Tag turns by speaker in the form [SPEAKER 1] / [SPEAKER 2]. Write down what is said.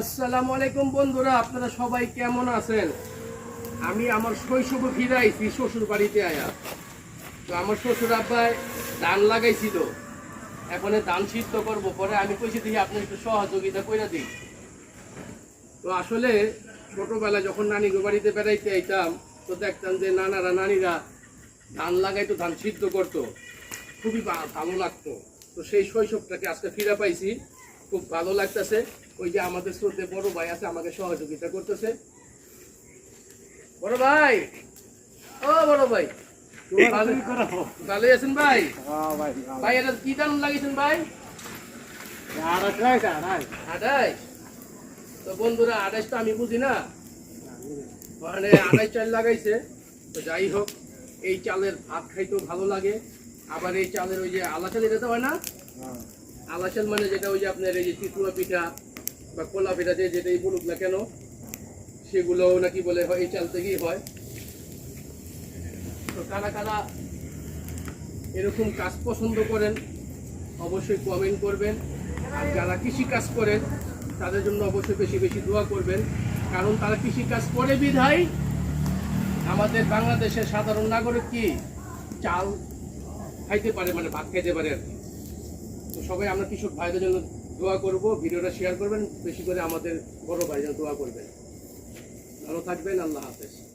[SPEAKER 1] আসসালামু আলাইকুম বন্ধুরা, আপনারা সবাই কেমন আছেন? আমি আমার শৈশবে ফিরে আইছি শ্বশুর বাড়িতে আয়া। তো আমার শ্বশুর আব্বাই ধান লাগাইছিল। এখন ধান সিদ্ধ করব, পরে আমি কইছি দেখি আপনি একটু সহযোগিতা করে দিই। তো আসলে ছোটবেলায় যখন নানি বাড়িতে বেড়াইতে আইতাম, তো দেখতাম যে নানারা, নানিরা ধান লাগাইতো, ধান সিদ্ধ করতো। খুবই ভালো লাগতো। তো সেই শৈশবটাকে আজকে ফিরে পাইছি, খুব ভালো লাগতেছে। ওই যে আমাদের স্রোতে বড় ভাই আছে আমাকে সহযোগিতা করতেছে। বড় ভাই! ও বড় ভাই! ভালো আছেন ভাই? ভাই এটা কি ধান লাগিয়েছেন ভাই? আড়াই তো বন্ধুরা আড়াইশ তো আমি বুঝি না? মানে আড়াই চাল লাগাইছে। তো যাই হোক এই চালের ভাত খাইতেও ভালো লাগে। আবার এই চালের ওই যে আলা চাল এটা তো হয় না? আলা চাল মানে যেটা ওই যে আপনার এই যে চিতুয়া পিঠা বা কোলা দিয়ে যেটাই বলুক না কেন, সেগুলো নাকি বলে হয়, এই চাল থেকেই হয়। তো কারা কারা এরকম কাজ পছন্দ করেন, অবশ্যই কমেন্ট করবেন। আর যারা কৃষি কাজ করেন, তাদের জন্য অবশ্যই বেশি বেশি দোয়া করবেন। কারণ তারা কৃষি কাজ করে বিধায় আমাদের বাংলাদেশের সাধারণ নাগরিক কি চাল খাইতে পারে মানে ভাত খাইতে পারে আর কি। তো সবাই আমরা কৃষক ভাইদের জন্য দোয়া করব, ভিডিওটা শেয়ার করবেন, বেশি করে আমাদের বড় ভাই দোয়া করবেন। ভালো থাকবেন, আল্লাহ হাফেজ।